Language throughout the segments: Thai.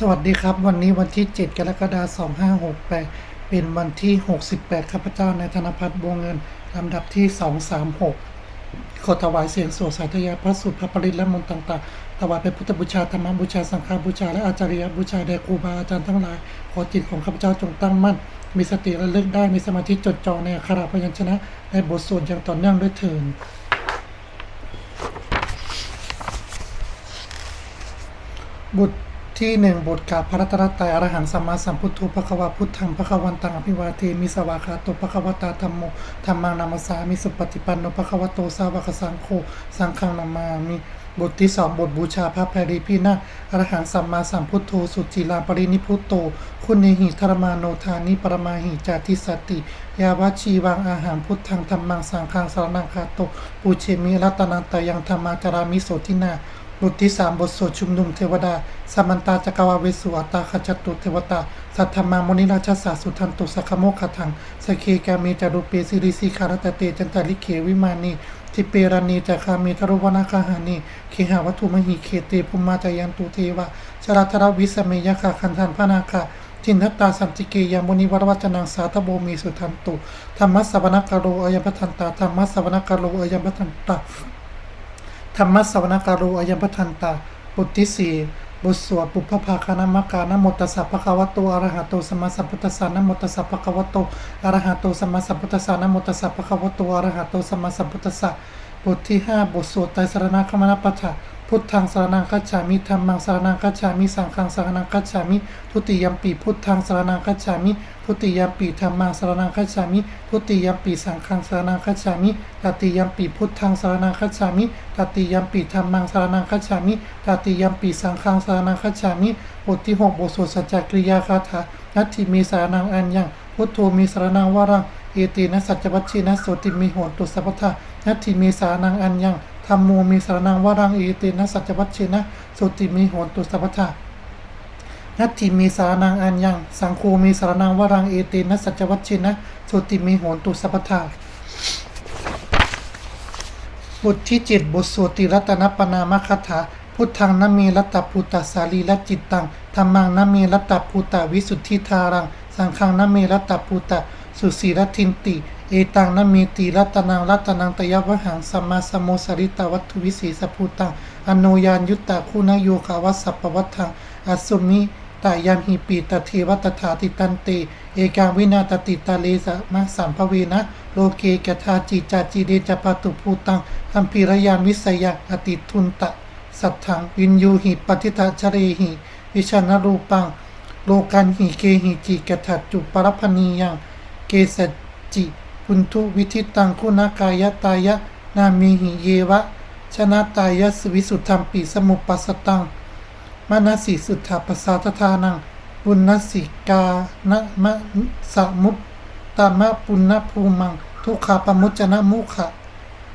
สวัสดีครับ วันนี้วันที่ 7 กรกฎาคม 2568 เป็นวันที่ 68 ข้าพเจ้าในธนพัฒน์วงเงิน ลำดับที่ 236 ขอถวายเสียงสวดสาธยายพระสุตรพระปริตและมนต์ต่างๆ ถวายเป็นพุทธบูชาธรรมบูชาสังฆบูชาและอาจาริยบูชาแด่ครูบาอาจารย์ทั้งหลาย ขอจิตของข้าพเจ้าจงตั้งมั่น มีสติระลึกได้ มีสมาธิจดจ่อในอักขระพยัญชนะ ในบทสวดอย่างต่อเนื่องด้วยเถิดบท ที่หนึ่งบทกาพระรัตนตรัยอรหังสัมมาสัมพุทโธพระควาพุทธังพระควันตังอภิวาเทมิสวากขาโตพระควตาธรรมโมธรรมังนามัสามิสุปฏิปันโนพระควโตสาวกสังโฆสังฆังนามามิบทที่สองบทบูชาพระแพรีพินาอรหังสัมมาสัมพุทโธสุจิลาปรินิพุตโต คุณเนหิธรมาโนทานิปรมาหิจาติสติ ยาวชีวังอาหารพุทธังธรรมังสังฆังสารนังคาโตปูเชมิรัตนันตยังธรรมาจารามิโสทินา บทที่สามบทสวดชุมนุมเทวดา สมันตาจักรวาเวสุอัตตาขจตุเทวตา สัทธมามนิราชสาสุทันตุสัคโมคทังสเคกามีจารุเปสิริสิคารตเตจันตาลิเขวิมานีทิเปรานีจักขามีทรุวนาคาหานีเคหาวัตถุมหิเคเตภุมมาจายันตุเทวะชราธรวิสเมยคาคันธันพนาคาทินทตาสันติเกยามุนิวรวัจนังสาธโบมีสุทันตุธรรมสสวนกโรอยัมปทันตาธรรมสสวนกโรอยัมปทันตา ธรรมสวนาการูอายมพทันตาบทที่สี่บทสวดปุพพภาคานามกานโมตัสสะภะคะวะโตอะระหะโตสัมมาสัพพุทธัสสะนโมตัสสะภะคะวะโตอะระหะโตสัมมาสัพพุทธัสสะนโมตัสสะภะคะวะโตอะระหะโตสัมมาสัพพุทธัสสะบทที่ห้าบทสวดไตรสรณคมนปัฏฐา พุทธังสรนังคัจฉามิธรรมังสรนังคัจฉามิ สังฆังสรนังคัจฉามิ ทุติยัมปีพุทธังสรนังคัจฉามิ ทุติยัมปีธรรมังสรนังคัจฉามิ ทุติยัมปีสังฆังสรนังคัจฉามิตติยัมปีพุทธังสรนังคัจฉามิตติยัมปีธรรมังสรนังคัจฉามิตติยัมปีสังฆังสรนังคัจฉามิบทที่หกบทสวดสัจจกริยาคาถานัตถิมีสารนังอัญญังพุทโธมีสารนังวรังเอตินะสัจจวัชชีนะโสติมีโหนตุสัพพทานัตถิมีสารนังอัญญัง ธรรมโมมีสารนังวรังเอตินะสัจวัชชีนะโสติมีโหนตุสัพพทานัตถิมีสารนังอันยังสังโฆมีสารนังวรังเอเตนะสัจวัชชินะสุติมีโหนตุสัพพทาบทที่เจ็ดบทสวดติรัตนปนามคาถาพุทธังนมีรัตตภูตสาลีและจิตตังธรรมังนมีรัตตภูตวิสุทธิธารัง สังฆังนมีรัตตภูตสุสีรทินติ เอตังนมีติรัตนังรัตนังตยวหังสัมมาสมโมสริตวัตถุวิสีสภูตังอโนยานยุตตาคุณโยคาวัสสัพปวัตถังอสุมิตายามหิปีตเทวตถาติตันเตเอกังวินาตติตาเลสะมะสัมภเวนะโลเกกทาจิจาจิเดจปาตุภูตังคัมภีรยานวิสยะอติทุนตะสัทธังวินยูหิปฏิตาชเรหิวิชานรูปัง โลกันหิเกหิจิกทัจจุปรพนียังเกสจิ พุนทุวิธิตังคุณากายตายะ นามีหิเยวะ ชนะตายะสวิสุทธัมปีสมุปปัสสตังมนสิสุทธาปสาทานัง ปุณณสิกานะมะสมุตตามะปุณณภูมัง ทุกขาปมุจจนะมุขะ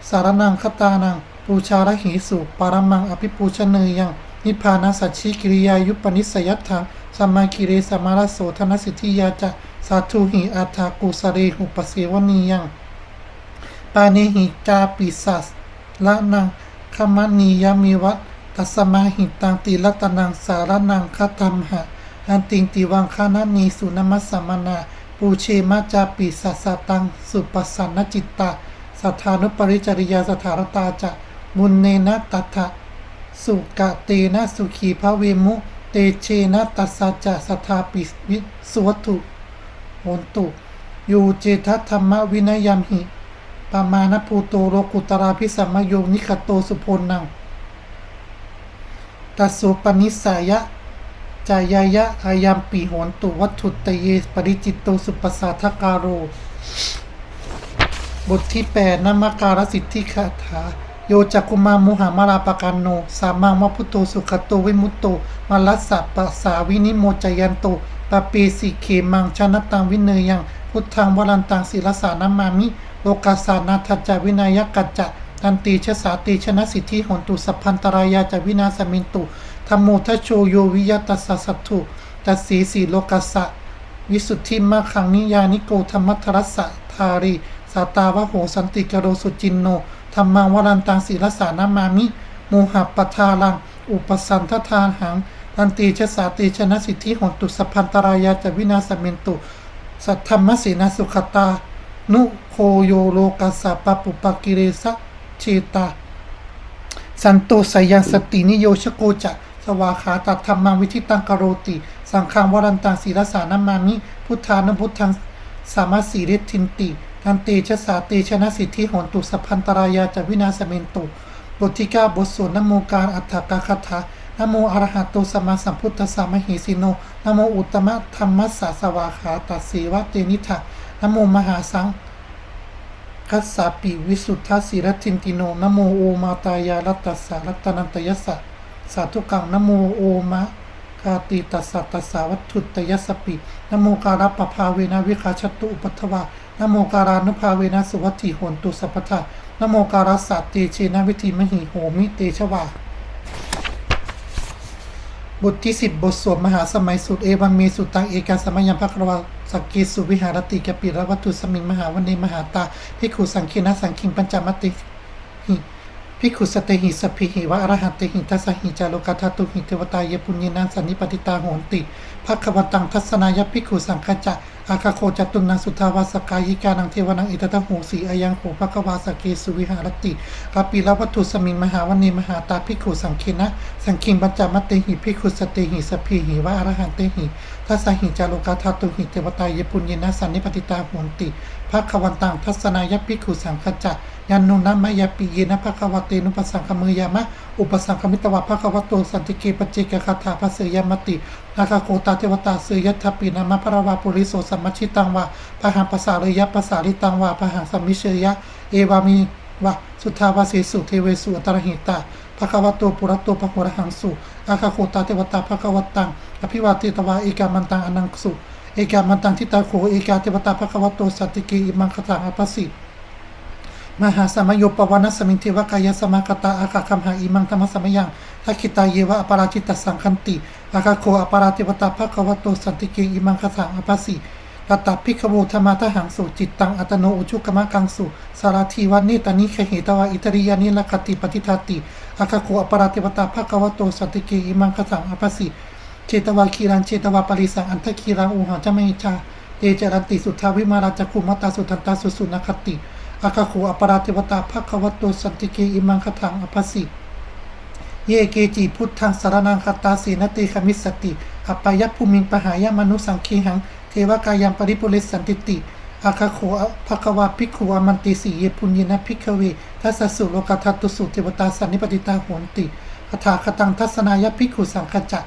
สารนังคตานัง ปูชาระหิสุปารมัง อภิปูชเนยยัง นิพพานาสัจฉิกิริยายุปนิสยัตถา สัมมาคิเรสมารโสธนสิทธิยาจะสาธุหิอาทากุสเรหุปเสวนียังปาเนหิกาปิสัสละนังขมณียามิวัตตัสมาหิตังติรัตนังสารนังคตัมหะอันติงติวังคานานีสุนมัสสมนาปูเชมาจาปิสัสตังสุปสสันนจิตตาสัทธานุปริจริยาสถารตาจะมุนเนนะตัทะสุกะเตนะสุขีพระเวมุ เตเชนะตัสสะจะสัทธาปิวิสวัตุโหนตุ ยูเจทัธรรมวินัยยมหิ ปามาณภูโตโรกุตราพิสัมมโยนิคตโตสุโพนังตัสุปนิสายะ จายายะอายัมปีโหนตุวัตถุตเยปริจิตโตสุปสาทการโร บทที่แปดนามการสิทธิคาถา โยจักกุมามุหามาราปกันโนสามังวะพุตโตสุขโตวิมุตโตมาลัสสะปะสาวินิโมจยันโตปะเปสิเขมังชนะตังวินเนยังพุทธังวรันตังศิลสานามามิโลกาสานาทัจจาวินายกัจจะตันตีชะสาตีชนะสิทธิหนตุสัพพันตรายาจาวินาสมินตุธรรมโมทัโชโยวิยตัสสะสัตถุตัสสีสีโลกัสสะวิสุทธิมาขังนิยานิโกธรรมัทรัสสะทารีสาตาวะโหสันติกโรสุจินโน ธรรมังวรันตังศีลสานามามิโมหะปทาลัง อุปสันทธาหังตันติชะสาติชนะสิทธิหนตุสพันตรายาจวินาสเมนตุ สัทธรรมสีนาสุขตา นุโคโยโลกัสสะปะปุปกิเรสะเชตา สันโตสยังสตินิโยชโกจะสวาขาตัดธรรมังวิธิตังกโรติ สังฆังวรันตังศีรสานามามิ พุทธานุพุทธังสามาสีเรทินติ ทันเตชะสาเตชนะสิทธิโหนตุสัพพันตรายาจะวินาสเมนตุบทที่เก้าบทสวดนโมการอัฏฐกาคาถานโมอรหัตโตสมาสัมพุทธสสะมหิสิโนนโมอุตตมะธรรมัสสะสวาขาตัสสีวะเตนิทะนโมมหาสังคัสสาปิวิสุทธาสิรทินติโนนโมโอมาตายารัตตสสะรัตนันตยสสะสาธุกังนโมโอมะกาติตัสสะตัสสะวัตถุตยสปินโมการะปภาเวนะวิคาชตุอุปัฏฐวา นโมการานุภาเวนะสุวัตถิโหนตุสัพพทานโมการะสัตเตเชนะวิธีมหิโหมิเตชวาบทที่สิบบทสวดมหาสมัยสุดเอวังเมสุตังเอกาสมัยยังพระกรวาสักเกสุวิหารติกปิรวัตถุสมิงมหาวันเนมหาตาพิกขุสังคีนะสังคิงปัญจมติหิพิกขุสเตหิสพิหิวะอรหันเตหิทัสสหิจาโลกาทาตุหิเทวตายปุญญนังสันนิปติตาโหนติภควันตังทัศนายพิกขุสังฆจะอาคาโคจตุนังสุทาวาสกายิกานังเทวนังอิตตะหูสีอายังโหภควาสกเกสุวิหารติกปิรวัตถุสมิงมหาวันเนมหาตาพิกขุสังคีนะ สังคิงปัญจามติหิพิกขุสเตหิสพพิหิวะอรหันเตหิทัสสหิจาโลกาทาตุหิเทวตายปุญญนังสันนิปติตาโหนติภควันตังทัศนายภิกขุสังฆจะยันนุนะมะยปิเยนะภควเตนุปสังคมือยามะอุปสังคมิตวะภควโตสันติเกปจเจกคาถาภเสยมตินาคาโคตาเทวตาเสยทัปปินามะพระวาปุริโสสัมมัชิตังวะพหังภาษาเลยยะภาษาลิตังวะพหังสัมมิเชยะ เอวามิวะสุทธาวาเสสุเทเวสุอัตระหิตาภควโตปุระโตภควรหังสุอาคาโคตาเทวตาภควตังอภิวาเทตวาเอกามันตังอนังสุเอกามันตังทิตาโขเอกาเทวตาภควโตสัตติเกอิมังคตังอภัสสิมหาสมโยปวานสมิงเทวกายสมากตาอาคาคัมหาอิมังธรรมสมยังทักขิตาเยวะอปาราจิตสังคันติอาคาโคอปาราเทวตาภควโตสันติเกอิมังคตังอภัสสิ กตพิกโวธรรมะทหังสุจิตตังอัตโนอุชุกมะกังสุสารทีวันนิตานิเคหิตวะอิตริยานิลคติปฏิทาติอาคาโคอปราเทวตาภควโตสันติเกอิมังคตังอภัสสิเจตวาคีรังเจตวาปริสังอันทคีรังอุหาจะไม่ชาเตจรันติสุทธาวิมาราจักุมัตตาสุทันตาสุสุนคติอาคาโคอปราเทวตาภควโตสันติเกอิมังคถังอภัสสิเยเกจิพุทธังสารนังคตาสีนติขมิสติอัปปายภูมิงปหายมนุสังคีหัง เทวกายังปริปุริสันติติอาคาโคภควาภิกขุวามันติสีเยปุญญนะภิกขเวทัสสุโลกทัตตุสุเทวตาสันนิปติตาโหนติคาถาคตังทัศนายภิกขุสังขจะ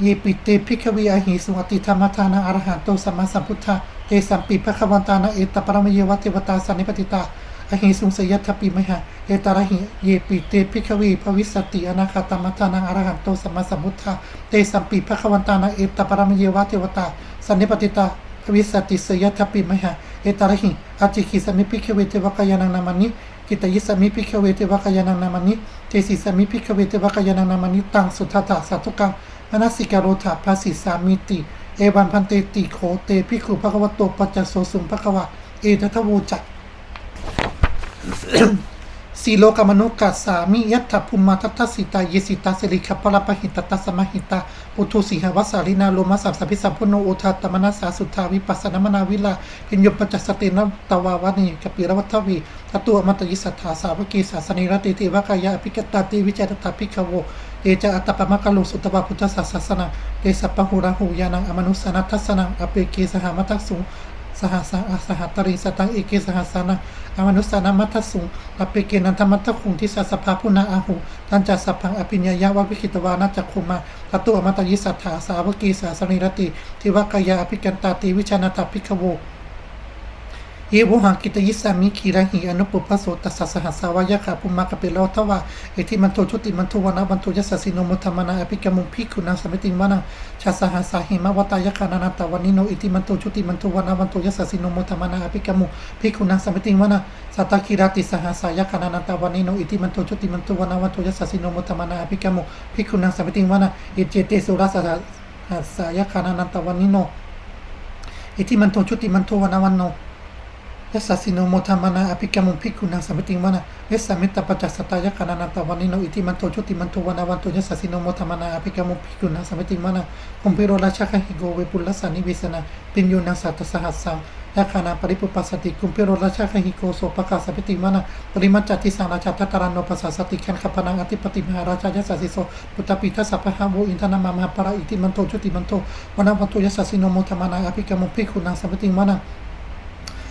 เยปิเตภิกขวีอหิสุอติธรรมทานังอรหันโตสัมมาสัมพุทธะเตสัมปิภควันตานาเอตปรมเยวะเทวตาสันนิปติตาอหิสุงสยัตถปิมหะเอตระหิเยปิเตภิกขวีภวิสติอนาคาตมัทานังอรหันโตสัมมาสัมพุทธะเตสัมปิภควันตานาเอตปรมเยวะเทวตา สันนิปติตาวิสสติสยัตถปิมหะเอตาระหิอาจิคิสมิภิกเวเทวกายานังนามานิกิตยิสมิภิกเวเทวกายานังนามานิเตสิสมิภิกเวเทวกายานังนามานิตังสุทัตถะสัตตุกังมนสิกาโรธาภาสิสามิติ เอวันพันเตติโคเตพิคุภควโตปัจจโสสุงภควะเอทัทวูจัก สีโลกมนุกัสสามิยัตถภูมาทัตสิตาเยสิตาสิริขปรปหิตตัสสมหิตาปุถุสีหวัสารินาโลมัสสัมสัพพิสัมพุโนโอทาตมนัสสาสุทธาวิปัสสนมนาวิลาพิญญปัจจสเตนะตวาวานีกปิรวัตวีตตัวอมตยิสัทธาสาวกีสาสนิรติเทวกายาภิกตาติวิจารตาภิกขโวเอจาอัตตปมะกะโลสุตวาพุทธศาสนาเตสัพพหุระหูยานังอมนุสนัทัสนังอเปเกสหมัทัสสุ สหัสสหัตตริสตังเอเกสหัสนะอมนุสานามัทสุงอเปเกนันทมัทคุงทิสสภาพุนาอาหูตันจัสพังอภิญญายะวะวิคิตวานาจักคุมาตตุอมตยิสัทธาสาวกีสาสนิรติทิวกายาอภิกันตาติวิชานาตพิกโว เยโวหังกิตยิสามิคีระหิอนุปปปโสตัสสะสหัสสาวายะขาภุมมะกะเปโลทวะเอทิมันโทชุติมันโทวนะวันโทยัสสะสิโนมุธรรมนาอภิกมุภิกุนังสมิติงวานังชาสหัสสาหิมวตายะคานานาตวันิโนอิติมันโทชุติมันโทวนะวันโทยัสสะสิโนมุธรรมนาอภิกมุภิกุนังสมิติงวานังสัตตคิราติสหัสสายะคานานาตวันิโนอิติมันโทชุติมันโทวนะวันโทยัสสะสิโนมุธรรมนาอภิกมุภิกุนังสมิติงวานังอิเจเตสุรัสสหัสสายะคานานาตวันิโนอิติมันโทชุติมันโทวนะวันโน ยัสสสิโนโมธรรมนาอภิกรรมุภิกขุนังสัมปติงวานาเยสสะมิตตปัจจสตายะคานานาตวันนิโนอิติมันโตชุติมันโตวนาวันโตยัสสสิโนโมธรรมนาอภิกรรมุภิกขุนังสัมปติงวานาคุมพิโรราชคหิโกเวปุลลสานิเวสนาปิญโยนังสัตตสหัสสังยะคานาปริปุปปัสสติคุมพิโรราชคหิโกโสปะกาสัมปติงวานาปริมัจจติสังราชาทัตตารานโนปัสสสติขันขปนังอธิปติมหาราชายัสสสิโสปุตตปิทัสสะพะหาโวอินทนามามหาปราอิติมันโตชุติมันโตวนาวันโตยัสสสิโนโมธรรมนาอภิกรรมุภิกขุนังสัมปติงวาน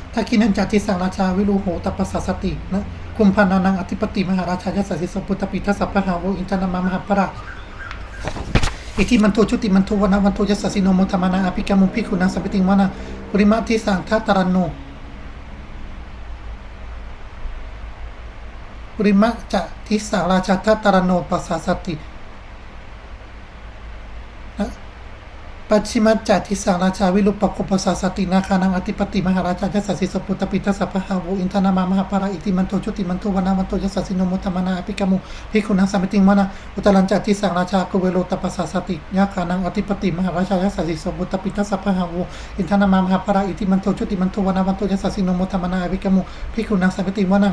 าทักขินันจัติสังราชาวิรูโหตปปสสสตินะคุมพานานังอธิปติมหาราชายสัสสิสปุตตปิทัสสะพะหาโวอินทนามามหาปราอิทิมันโทชุติมันโทวนาวันโทยัสสิโนมธรรมนาอภิกรรมุภิกขุนังสัมปติงวนาปริมาทิสังทัตตรันโนปริมะจะทิสังราชาทัตตรันโนปัสสสตินะ ปัจฉิมัจจทิสังราชาวิรุปปกปสาสตินาคานังอธิปติมหาราชายัสสิสปุตปิทัสสะพะหาโวอินทนามามหาปาราอิติมันโตชุติมันโตวนามันโตยัสสสิโนมุตมนาอภิกรรมุภิกขุนังสัมปติงวนาอุตลันจทิสังราชากุเวโรตปสาสตินาคานังอธิปติมหาราชายัสสิสปุตปิทัสสะพะหาโวอินทนามามหาปาราอิติมันโตชุติมันโตวนามันโตยัสสสิโนมุตมนาอภิกรรมุภิกขุนังสัมปติงวนา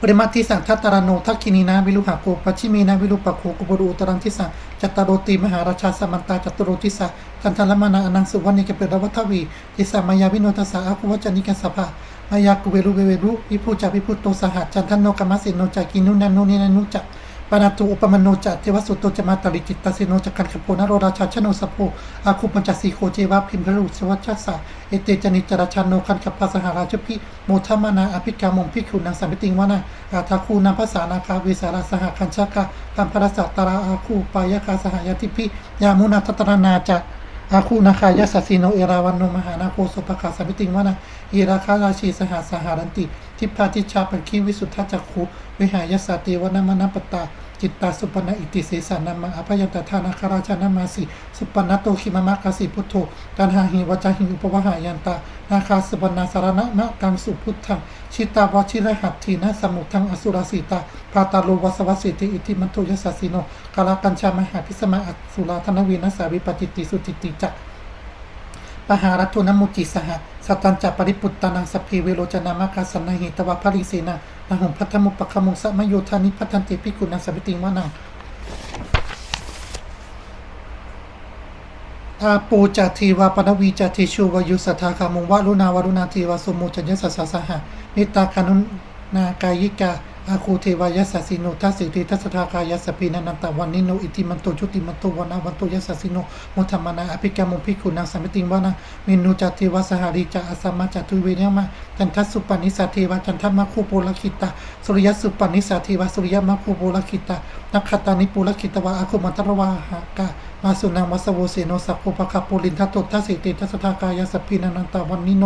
ปริมาทิสังทัตตารโนทักขินีนาวิรุหะโกปัชิมีนาวิรุปะโคกุบรูอุตรังทิสังจัตตารโรตีมหาราชาสมันตาจัตตโรทิสังกันทลมานาอนังสุวรรณิกเปรวัทวีทิสามายาวิโนทัสสะอาคุวัจนิกัสสภามายากุเวรุเวเวรุวิภูจาวิพุตโตสหัสจันทนโนกมัสสินโนจักินุนันโนนินันุจัก ปานาตูอุปมโนจะเทวสุตโตจะมาตริจิตตสิโนจะกันขโพนโรราชาชโนสโพอาคุปัญจสีโคเจวะพิมพลุสวัชชสะเอเตจนิจราชาโนคันขปาสหราชพิโมทมานาอภิกามงพิคุนังสัมปิติงวานาอาทาคูนาภาษานาคาวิสาราสหคัญชากะตัมพรสัตตราอาคูปายคาสหายติพิยามุนาตตรนาจะ อาคูนาคายาสสีโนเอราวันโนมหานาโคสุปะขาสมิติงวานาอีราคาราชีสหาสหารันติ ทิพาทิชาปันคีวิสุทธาจักขุวิหายสาเตวนามนาปตตา จิตตาสุปนอิติเสสานามาอภยันตทานาคาราชานามาสิสุปนะโตขิมามะกาสิพุทโธกันหาหิวจาหิอุปวหายันตานาคาสุปนาสารณะมะกังสุพุทธังชิตาวชิระหัตถีนะสมุทังอสุรสีตาพาตาโลวัสวัสิติอิติมันโตยสัสสิโนกาลกัญชามหาพิสมาอัสุราธนวีนัสาวิปจิตติสุติติจักปหารัตุนมุจิสหะ สัตตัญจะปริปุตตานังสพีเวโรจนามากาสันนหิตวะพริเสนานาหุมพัทธมุปปะคมุงสะมโยธานิพัทันติพิกุณังสัมปิติงวานังอาปูจาทีวาปนวีจาทีชูวายุสัทาคามุงวะรุณาวรุณาทีวาสุมูจัญญสัสสะหะนิตาคานุนากายิกา อาคูเทวายสสสิโนทัสสิติทัสสทากายัสปีนันตวันนิโนอิติมันโตชุติมันโตวนาวันโตยสสสิโนมุธรรมนาอภิกรรมุภิกขุนังสัมปติงวานาเมนูจัติวสหาริจาอาสมาจัตุเวเนมะจันทัสสุปนิสาเทวะจันทมะคูโปลคิตาสุริยสุปนิสาเทวะสุริยมะคูโปลคิตานักขตานิปุลคิตวะอาคุมันตรวาหากามาสุนังวัสโวเสโนสัพโพปะคาปุลินทัตโตทัสสิติทัสสทากายสปีนันตวันนิโน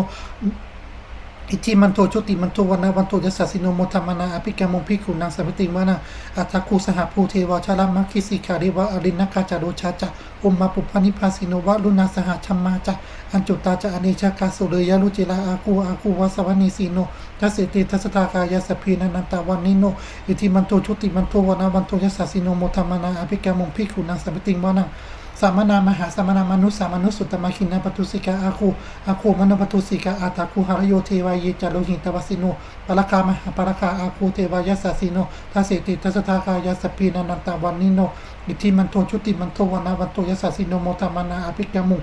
อิทิมันโตชุติมันโตวันนาวันโตยัสสิโนโมธรรมนาอภิกรรมุภิกุนังสัมปติมานาอัตคูสหภูเทวาชาลามัคคิสิกาเรวะอรินนคาจาโรชาจะอุมมาปุพานิพาสิโนวะลุนาสหชัมมาจะอัญจุตาจะอเนชากาสุเรยลุจิลาอาคูอาคูวาสวานิสีโนทัสสิติทัสตากายาสพีนันตาวันนิโนอิทิมันโตชุติมันโตวันนาวันโตยัสสิโนโมธรรมนาอภิกรรมุภิกุนังสัมปติมานา สามนามหาสามนามนุสสามนุสุตตมะคินาปตุสิกาอาคูอาคูมโนปตุสิกาอาตาคูหารโยเทวายจารุหิตวสิโนปรคามหาปรคาอาคูเทวายสสสิโนทัสสิติทัสทากายสสพีนันตาวันนิโนอิทิมันโทชุติมันโทวนาวันโตยสสสิโนโมตมนาอภิกยมุ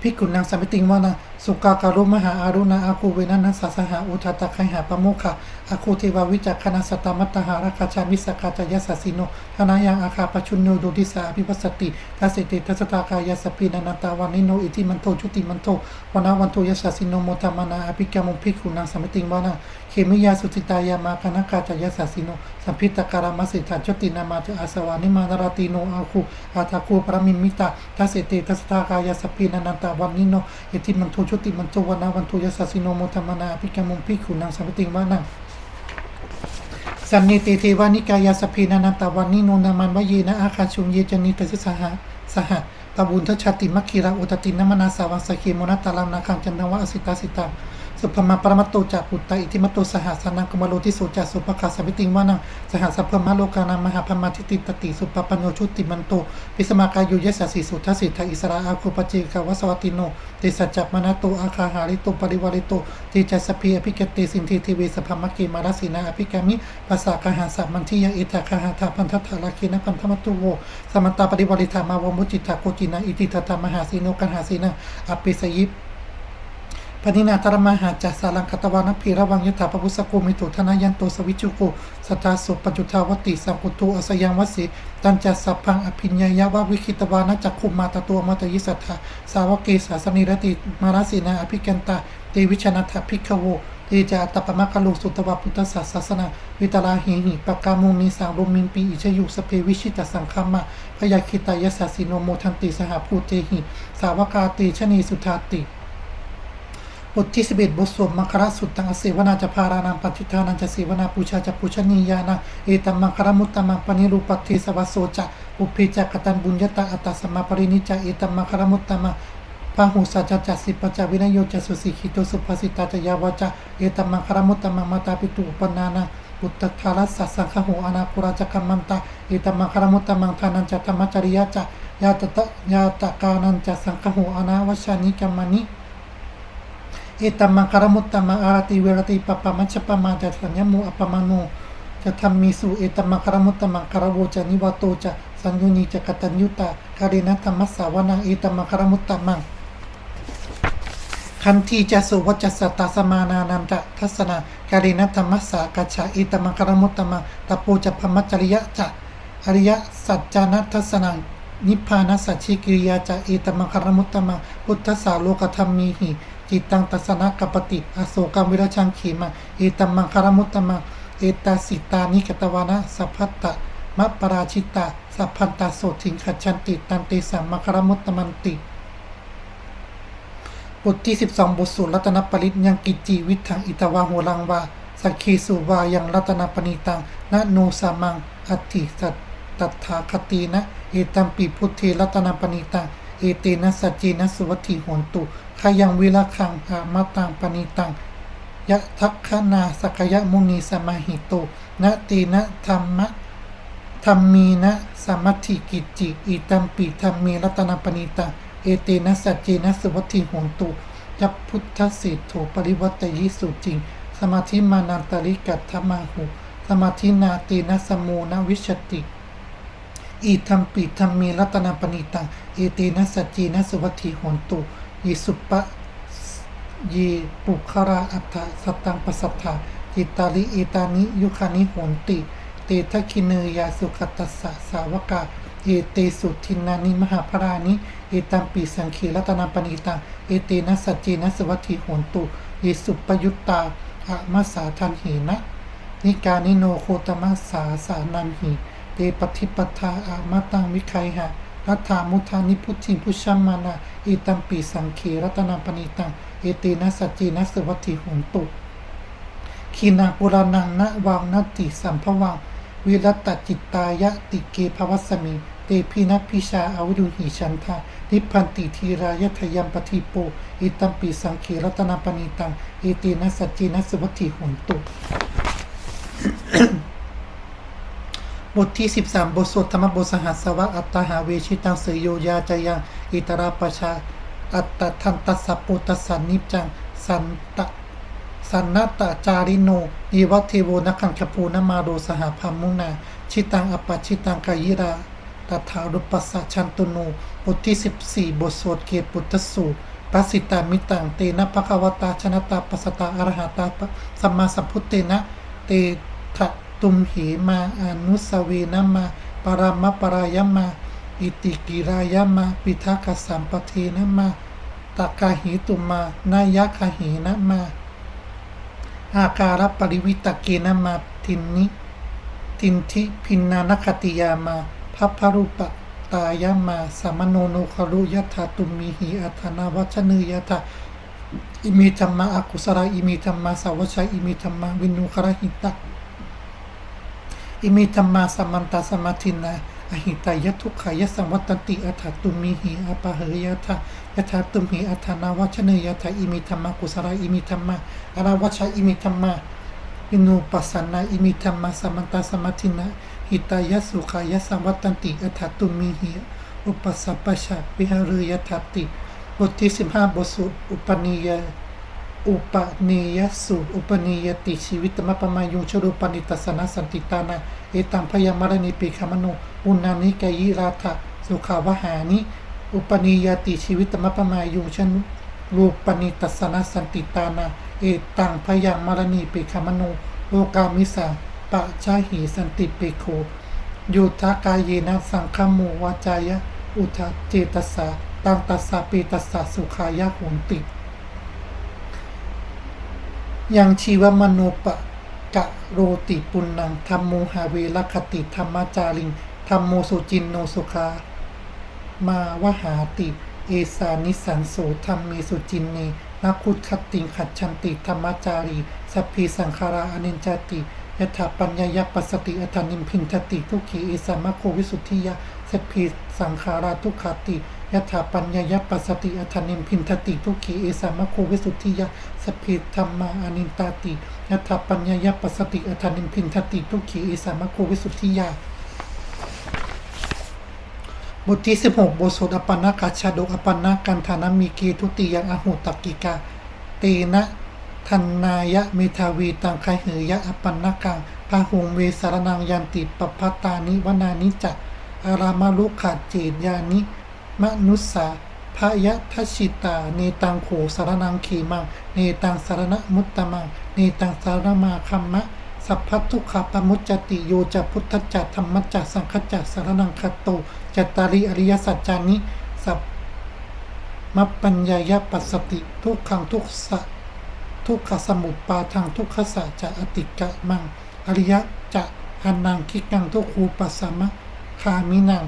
ภิกุณังสัมปติงวานาสุกาการุมหาอารุณาอาคูเวนันสัสหาอุทตะไคหาปโมคะอาคูเทวาวิจักขณสตมัตหาราคาชามิสกาจายสัสิโนธนายังอาคาปชุนโนดุดิสาอภิปัสติทัสสิติทัสตากายสสปีนันตาวันนิโนอิติมันโทชุติมันโทวนาวันโทยสัสิโนโมตมานาอภิกามุภิกขุนังสมติงวานาเขมิยาสุติตายามาคณกาจายสัสิโนสัมพิตการามสิทาจตินามาจอาสวานิมานารติโนอาคูอาทาคูปรมิมิตาทัสสิติทัสตากายสสปีนันตาวันนิโนอิติมันโทชุติมันโทวนาวันทุยสัสสิโนโมตมนาอภิกามุภิกขุนังสัมปติงวานาสันนิติเทวานิกายาสพีนานันตาวันนิโนนามันวเยนะอาคาชุมเยจนิตสิสหะสหะตบุญทชาติมัคคีระอุตตินมนาสาวังสเคมนัตตาลามนาคังจันทวะอสิตาสิตา สุภมาปรมัตโตจากปุตตะอิทิมัตโตสหัสนังกมโลทิโสจาสุภคาสวิติงวานังสหสัพพมะโลกานังมหาพมาทิติตติสุปปัญโนชุติมันโตปิสมากายุยสสสิสุทัสสิทธาอิสราอาคุปเจกาวสวัติโนเตสัจจมนาโตอาคาหาริโตปริวาริโตติจัสพีอภิกเตสินทิทิเวสภมะเกมาลสินาอภิกามิภาษากหาสัมันทิยเอตาคหาทาพันทัตถาลาเคนะพันธมัตตุโวสมันตาปริวาริธามาวมุจิตาโกจินาอิติตตามหาสีโนกันหาสีนาอภิสยิป ปณินาตรมหาจัสสารังคตวานพีระวังยถาปพุสโกมิตุธนายันโตสวิจุโกสตาสุปจุทาวติสังกุตุอสยังวสีตันจัสสัพพังอภิญญายาวะวิคิตวานจักขุมมาตตัวมตยิสัทธาสาวกเกสาสนิรติมาราสีนาอภิกันตาเตวิชนัทพิกขโวเตจาตปมะกะโลสุตวะพุทธศาสสนา วิตลาหิหิปกามุมีสังลมินปีอิชยุสเพวิชิตสังคมะพยาคิตายสสสิโนโมทันติสหภูเตหิ สาวกาติชนีสุทาติ บทที่สิบเอ็ดบทสวดมังคระสุดตังอเสวนาจะพารานังปัจจุทานันจะเสวนาปูชาจะปูชนียานาเอตัมมังคระมุตตมังปณิรูปตเทสวสโสจะอุเพจักตันบุญญตาอัตตสมมาปรินิจจะเอตัมมังคระมุตตมังพหุสัจจจะสิปัจจวินโยจะสุสิขิโตสุภาสิตาจะยาวจะเอตัมมังคระมุตตมังมาตาปิตุปนานาปุตตะทารัสสะสังฆโหอนาคุราจกัมมันตาเอตัมมังคระมุตตมังทานันจะธรรมจริยะจะยาตตะยาตะกานันจะสังฆโหอนาวชานิกัมมานิ เอตัมมังคารมุตตัมมังอารติเวรติปปะมัชฌปมาจัตสัญญมุอัปมาโนจะทำมีสุเอตัมมังคารมุตตัมมังคารโวจะนิวโตจะสัญญูนีจะกตัญยุตาคารินะธรรมสสาวนังเอตัมมังคารมุตตัมมังคันทีจะสุวัจสตตาสมานานันจะทัศนาการินัธรรมสากัจฉาอิตมังคารมุตตมังตะปูจะพมัจจริยะจะอริยสัจจานัทัศนานิพพานัสสชิกิริยาจะอิตมังคารมุตตมังพุทธสาโลกธรรมีหิ จิตตังตัสนะกัปปติอโศกัมวิรชังขีมังอิตมังคารมุตตมังเอตาสิตานิกตวานะสัพพัตตะมะปราชิตาสัพพันตาโสทิงขัจฉันติตันเตสังมังคารมุตตมันติบทที่ 12 บทสูตรรัตนปริตยังกิจีวิถังอิตวาโหรังวาสักขีสุวายังรัตนปณิตังนะโนสามังอัติสัตตถาคตีนะ เอตัมปีพุทธีรัตนปณิตังเอเตนะสัจจีนะสุวัติโหนตุ ขยังวิลคังอามาตังปณิตังยะทักขนาสกยะมุนีสมาหิโตนะตีนะธรรมะธรรมีนะสมัติกิจจิอิตัมปิธรรมีรัตนปณิตังเอเตนะสัจเจนะสุวัตถิหนตุยัพพุทธสิทโธปริวัตยิสุจริง สมาธิมานันตริกัตถมาหุ สมาธินาตีนะสมูนวิชติ อีทัมปิธรรมีรัตนปณิตังเอเตนะสัจจีนะสุวัตถิหนตุ ยิสุปะยีปุคาราอัตถะสตังปสัทธาจิตาลิเอตานิยุคานิโหนติเตทะคิเนยาสุขตัสสะสาวกาเอเตสุทินานิมหาพรานิเอตัมปีสังคีรัตนปณิตังเอเตนะสัจจีนะสวัตถิโหนตุยิสุปยุตตาอะมาสาทันหีนะนิการนิโนโคตมัสสาสานันหิเตปฏิปทาอามาตังวิไคหะ รัฐามุทานิพุทธิพุชัมมานาอิตัมปีสังคีรัตนาปณิตังเอเตนะสัจจีนะสวัตถิโหนตุขีนาปุรานังนะวังนติสัมภวังวิรัตตจิตตายะติเกภวัสมิเตพินัพิชาอวิรุหิชันทานิพันติทีรายทยัมปทิโปอิตัมปีสังคีรัตนาปณิตังเอเตนะสัจจีนะสวัตถิโหนตุ บทที่ 13 บทสวดธรรมบทสหัสวะอัตตาหาเวชิตังเสยโยยาจยังอิตราปชาอัตตทันตัสสะปุตสันนิจจังสันตะสันนตตจาริโนอีวัตเทโวนักขังคปูนมาโดสหพามุนา ชิตังอปปชิตังกายิราตถารุปัสสะชันตุโนบทที่ 14 บทสวดเกตปุตตสูตรปัสสิตามิตังเตนะภควตาชนะตาปัสตาอรหัตาสัมมาสัพพุเตนะเต ตุมเหมาอนุสเวนะมาปรามะปรายมา อิติกิรายมา ปิทักขสัมปเทนะมาตากาหิตุมานายะคาหินะมา อาการปริวิตเกนะมาทินนิทินทิพินนานคติยามาพัพพรุปตายามาสามโนโนคารุยถาตุมิหิอัตนาวัชนืยถาอิมิธรรมะอากุสราอิมิธรรมะสาวชัยอิมิธรรมะวินุคารหิตะ อิมิธรรมาสมันตาสมาธินาอหิตายะทุกขายะสังวัตติอัฏฐตุมิหิอปะเหยะทะยะทะตุมิอัฏฐนาวชเนยะทะอิมิธรรมะกุสราอิมิธรรมะอาราวชะอิมิธรรมะอินูปัสสนาอิมิธรรมะสมันตาสมัตินะหิตายะสุขายะสังวัตติอัฏฐตุมิหิอุปสัพพชะวิหารยะทัตติบทที่15บห้าบทสุดอุปนิย อุปนิยสูตรอุปนิยติชีวิตมะปะมายุงชรูปนิตัสนะสันติตานาเอตังพยามารณิปิคามโนอุณานิกายิราทะสุขาวหานิอุปนิยติชีวิตมะปะมายุงชนรูปนิตัสนะสันติตานาเอตังพยามารณิปิคามโนโลกามิสาปะชาหิสันติปิโคยุทธากายเยนะสังฆโมวาจายะอุทเจตสาตังตัสสะปิตัสสะสุขายะโหนติ ยังชีวมโนปะกะโรติปุณังธรรมโมหาเวรคติธรรมจาริงธรรมโมสุจินโนสุขามาวหาติ เอสานิสันโสธรรมเมสุจินเนนักขุดขัตติงขัดชันติธรรมจารีสัพพีสังขาราอนิจจติยถาปัญญายปัสสติอัฏฐานิมพินทติทุกขีเอสามะโควิสุทธิยะสัพพีสังขาราทุกขติ ยถาปัญญายปัสสติอัฏนิมพินทติทุกขีเอสามะโควิสุทธิยะสัพพีธรรมาอนินตาติยถาปัญญายปัสสติอัฏนิมพินทติทุกขีเอสามะโควิสุทธิยะบทที่16บทสวดอปันนากาชาดกอปันนากันธานามีกีทุติยังอหุตกิกาเตนะทันนายะเมทาวีตังไคเหยะอปันนากังพาหุงเวสารนังยันติปปตานิวนานิจะอารามาลุขาเจดยานิ มนุสสาพยะทัชิตา เนตังโขสารนังขีมัง เนตังสารณมุตตมัง เนตังสารมาคัมมะ สัพพัททุกขปมุจจติโยจะพุทธจัตธรรมจัตสังคจัตสารนังคตโตจัตตาริอริยสัจจานิ สัพมัปปัญญายปัสสติ ทุกขังทุกสะทุกขสมุปปาทังทุกขสะจะอติกะมัง อริยะจะอนังคิกังทุกขูปัสสมะคามินัง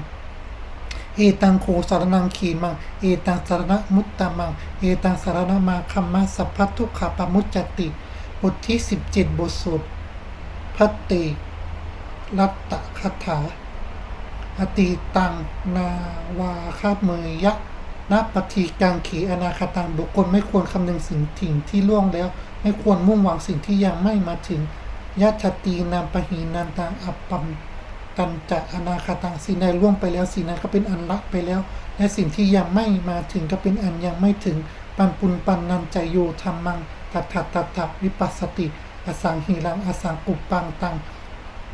เอตังโคสารนังขีมัง เอตังสารณมุตตมัง เอตังสารณมาคัมมะสัพพทุกขปมุจจติ บทที่ 17 บทสวดพัตติรัตตคาถา อติตังนาวาคาเมยยะนัปฏิกังขีอนาคตังบุคคลไม่ควรคำนึงสิ่งถิ่งที่ล่วงแล้ว ไม่ควรมุ่งหวังสิ่งที่ยังไม่มาถึงยัตตีนามปหีนันตังอัปปัม ตันจะอนาคตังสิ่งใดล่วงไปแล้วสิ่งนั้นก็เป็นอันละไปแล้ว และสิ่งที่ยังไม่มาถึงก็เป็นอันยังไม่ถึง ปันปุนปันนันใจโยธรรมังตัทธะตัทธะวิปัสสติ อสังหิรังอสังกุปปังตัง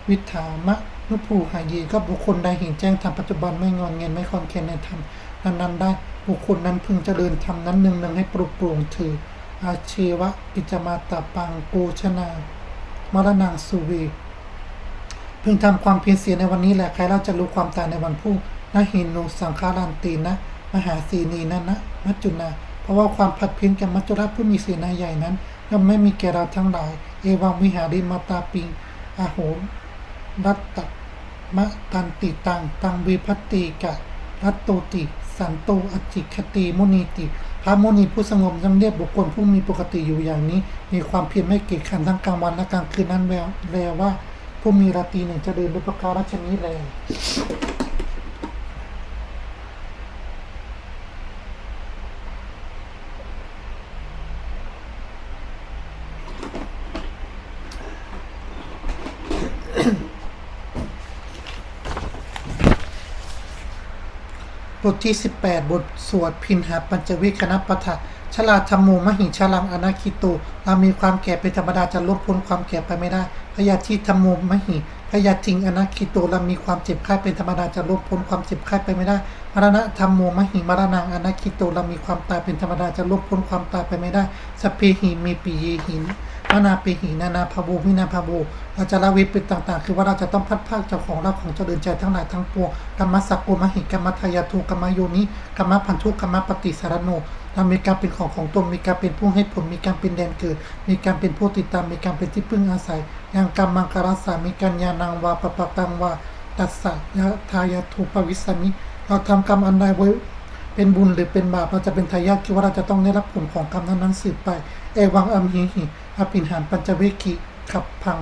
วิถามะนุภูหายีก็บุคคลใดเห็นแจ้งธรรมปัจจุบันไม่งอนเงินไม่คอนแคนในธรรมนั้นๆได้บุคคลนั้นพึงเจริญธรรมนั้นหนึ่งหนึ่งให้ปลุกปลงถือ อาเชวะปิจมาตาปังโกชนามรณังสุเว พึงทำความเพียรเสียในวันนี้แหละใครเราจะรู้ความตายในวันพรุ่งนะหินโนสังขารันตีนะ มหาสีนีนะนะมัจจุนาเพราะว่าความผัดเพี้ยนกับมัจจุราชผู้มีเสนาใหญ่นั้นย่อมไม่มีแก่เราทั้งหลาย เอวังวิหาริมาตาปิงอาโหรัตตมะตันติตัง ตังวิพัตติกะรัตโตติ สันโตอจิคติมุนีติ พระมุนีผู้สงบย่อมเรียกบุคคลผู้มีปกติอยู่อย่างนี้ มีความเพียรไม่เกียจขันทั้งกลางวันและกลางคืนนั้นแววแลว่า ผู้มีราตรีหนึ่งจะเดินด้วยประการชนี้แลบทที่ 18 บทสวดพินหาปัญจวิคณปะทะ ชลาธรรมโมมหิชลังอนาคิโตเรามีความแก่เป็นธรรมดาจะลบพ้นความแก่ไปไม่ได้ พยาธิธรรมโมมหิพยาทิงอนาคิโตเรามีความเจ็บไข้เป็นธรรมดาจะลบพ้นความเจ็บไข้ไปไม่ได้ มรณะธรรมโมมหิมรณังอนาคิโตเรามีความตายเป็นธรรมดาจะลบพ้นความตายไปไม่ได้สเพหิมีปีเยหินนานาปิหินานาภาโบวินาภาโบเราจะละเวทเป็นต่าง ๆ คือว่าเราจะต้องพัดภาคเจ้าของเราของเจ้าเดินใจทั้งหลายทั้งปวงกรรมสักโกมหิกรรมทายาทูกรรมโยนิกรรมพันธุกรรมปฏิสารโน เรามีการเป็นของของตนมีการเป็นผู้ให้ผล มีการเป็นแดนเกิด มีการเป็นผู้ติดตาม มีการเป็นที่พึ่งอาศัยอย่างกรรมังการสามีกัญญานังวาปปะตังวาตัสสะยะทายาทูปวิสามิเราทำกรรมอันใดไว้เป็นบุญหรือเป็นบาปเราจะเป็นทายาทคิดว่าเราจะต้องได้รับผลของกรรมนั้นๆสืบไป เอวังอัมหิหิอภินหารปัญจเวกิขับพัง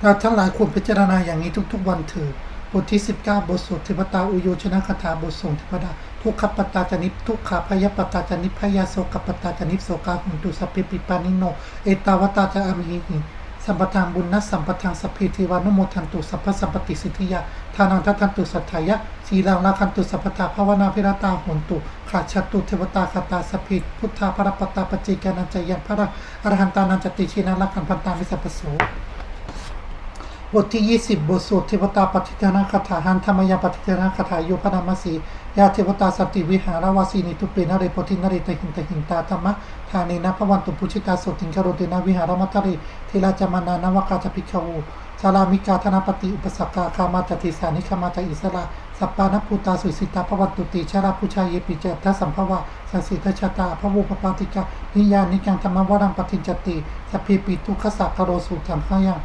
เราทั้งหลายควรพิจารณาอย่างนี้ทุกๆวันเถิด บทที่ 19 บทสวดเทวตาอุโยชนะคาถาบทส่งเทวดาทุกขปตาจนิปทุกขาพยปตาจนิพพยาโสกปตาจนิปโสกาหุนตุสเพปิปานิโน เอตาวตาจะอมหิหิสัมปทานบุญนัสสัมปทานสพเพเทวานุโมทันตุสัพพสัมปติสิทธิยาทานังทัตันตุสัทธายะสีลังลาคันตุสัพพตาภาวนาพิรตาหุนตุขาชัตุเทวตาคาตาสพพิพุทธาพระปตาปจิกานันจยังพระอรหันตานันจติชินาลักขันพันตามิสัพพโส บทที่ 20 บทสวดเทวตาปฏิทนาคาถาหันธรรมยาปฏิทนาคาถาโยพนามสียาเทวตาสติวิหารวาสีนิทุเปนเรปทินเรตหินตหินตาธรรมะทานีนะพวันตุปุชิตาสติงคโรเตนะวิหารมัตตริเทลาจามานานวกาจพิกวูชาลามิกาธนปฏิอุปสกาคามาจติสานิคามาจอิสระสัปปานภูตาสุสิตาพระวันตุติชาลาพุชายเยปิเจทัสสัมภวะสัสิทชาตาพระวุปปาติกานิยานิกังธรรมวรังปฏิจจติสพเพปิตุขสักกโรสุธรรมขยัง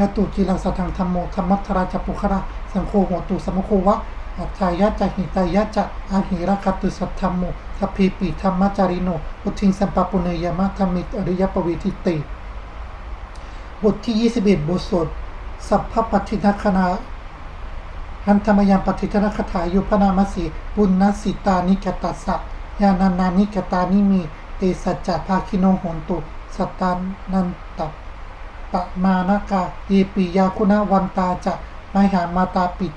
ยตุจิรังสัทธังธรรมโมธรรมัทราจปุคระสังโฆโหตุสมโควะอัจฉายะจหิตายะจะอาหิระคตุสัทธรรมโมสัพพีปิธรรมจาริโนพุทิงสัมปปุเนยมะธรรมิตอริยปวิทิติบทที่ 21 บทสวดสัพพปฏิทัคณาหันธรรมยามปฏิทนคถายุพนามสีบุญนสิตานิกตัสสะยานานานิกตานิมี เตสัจจะภาคิโนโหนตุสัตตานันต ปะมานากาเยปิยาคุณวันตาจะไมหามาตาปิด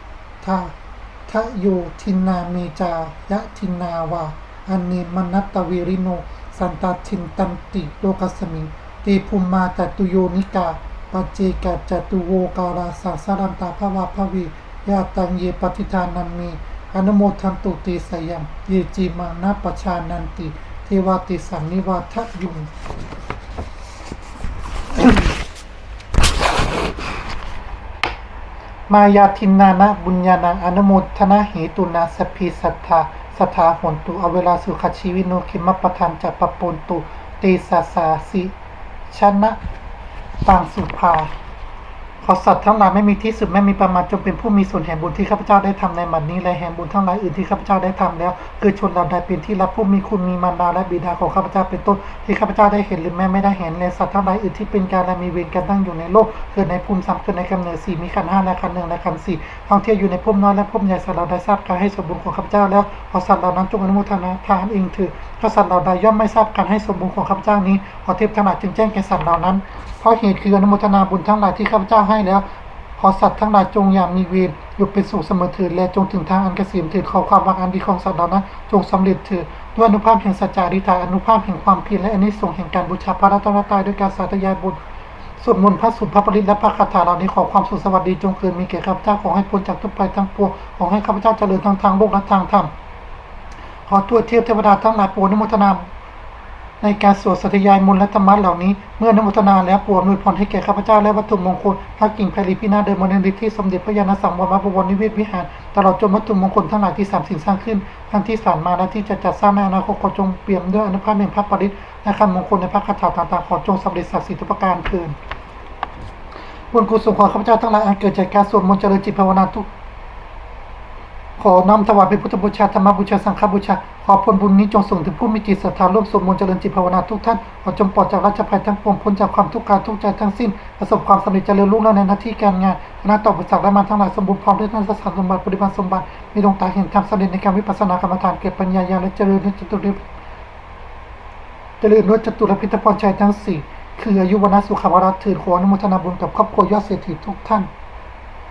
ทาทะโยทินนาเมจายะทินนาวาอันเนมนัตตวิริโน สันตาทินตันติโลกัสมิงเตภูมิมาจตุโยนิกาปจเจกจตุโวการาสาสารันตาภวาภวียาตังเยปฏิทานันเมอนุโมทันตุติสยังเยจีมานาปชานันติ เทวติสันนิวาทยุง มายาทินนานะบุญญาณังอนุโมทนาเหตุนาสพีสัทธาสัทธาหนตุอเวลาสุขชีวิโนคิมปทานจัปปปนตุเตสาสาสิชนะตังสุภา ขอสัตว์ทั้งหลายไม่มีที่สุดไม่มีประมาณจงเป็นผู้มีส่วนแห่งบุญที่ข้าพเจ้าได้ทำในบัดนี้และแห่งบุญทั้งหลายอื่นที่ข้าพเจ้าได้ทำแล้ว คือชนเราใดเป็นที่รับผู้มีคุณมีมารดาและบิดาของข้าพเจ้าเป็นต้นที่ข้าพเจ้าได้เห็นหรือแม้ไม่ได้เห็นและสัตว์ทั้งหลายอื่นที่เป็นการและมีเวรกันตั้งอยู่ในโลกเกิดในภูมิซ้ำเกิดในกำเนิดสี่มีขันห้าและขันหนึ่งและขันสี่ท่องเที่ยวอยู่ในภูมิน้อยและภูมิใหญ่สัตว์เราได้ทราบการให้สมบูรณ์ของข้าพเจ้าแล้วขอสัตว์เหล่านั้นจงอนุโมทนาทานเองเถือะถ้าสัตว์เหล่าใดย่อมไม่ทราบการให้สมบูรณ์ของข้าพเจ้านี้ขอเทพทั้งหลายจึงแจ้งแก่สัตว์เหล่านั้นเพราะเหตุคืออนุโมทนาบุญทั้งหลายที่ข้าพเจ้าให้แล้ว ขอสัตว์ทั้งหลายจงอย่างมีเวรอยู่เป็นสุขเสมอเถิดและจงถึงทางอันเกษมเถิดขอความรักอันดีของสัตว์เหล่านั้นจงสำเร็จเถิดด้วยอนุภาพแห่งสัจจาริธาอนุภาพแห่งความเพียรและอนิสงส์แห่งการบูชาพระรัตนตรัยด้วยการสาธยายบุญสวดมนต์พระสุตพระปริตและพระคาถาเหล่านี้ขอความสุขสวัสดีจงเกิดมีแก่ข้าพเจ้าขอให้พ้นจากทุกภัยทั้งปวงขอให้ข้าพเจ้าเจริญทั้งทางโลกและทางธรรมขอตัวเทียบเทวดาทั้งหลายโปรดนุโมทนา ในการสวดสัตยายมนต์และธรรมะเหล่านี้ เมื่อนโมทนาแล้วปวดอวยพรให้แก่ข้าพเจ้าและวัตถุมงคลพระกิ่งแพรลีพินาเดินมรณฤทธิ์ที่สมเด็จพระยาณสังวรมพระวรนิเวศวิหาร ตลอดจนวัตถุมงคลทั้งหลายที่สามสิ่งสร้างขึ้นทั้งที่ผ่านมาและที่จะจัดสร้างในอนาคตขอจงเปี่ยมด้วยอนุภาพแห่งพระปริตและคำมงคลในพระคาถาต่างๆขอจงสำเร็จศักดิ์สิทธิ์ทุกประการเถิดบุญกุศลของข้าพเจ้าทั้งหลายอันเกิดจากการสวดมนต์เจริญจิตภาวนาทุก ขอน้อมถวายเป็นพุทธบูชาธรรมบูชาสังฆบูชา ขอผลบุญนี้จงส่งถึงผู้มีจิตศรัทธาร่วมสวดมนต์เจริญจิตภาวนาทุกท่าน ขอจงปลอดจากราชภัยทั้งปวงพ้นจากความทุกข์กายทุกข์ใจทั้งสิ้น ประสบความสำเร็จเจริญรุ่งเรืองในหน้าที่การงานคณะต่อประจักษ์และมาทั้งหลายสมบูรณ์พร้อมด้วยท่านสถาสมบัติปฏิบัติสมบัติ มีดวงตาเห็นธรรมสำเร็จในการวิปัสสนากรรมฐานเกิดปัญญาญาณและเจริญในจตุริเจริญด้วยจตุรพิทพรชัยทั้งสี่คืออายุวนะสุขภาระถือขออนุโมทนาบุญกับครอบครัวยอดเศรษฐีทุกท่าน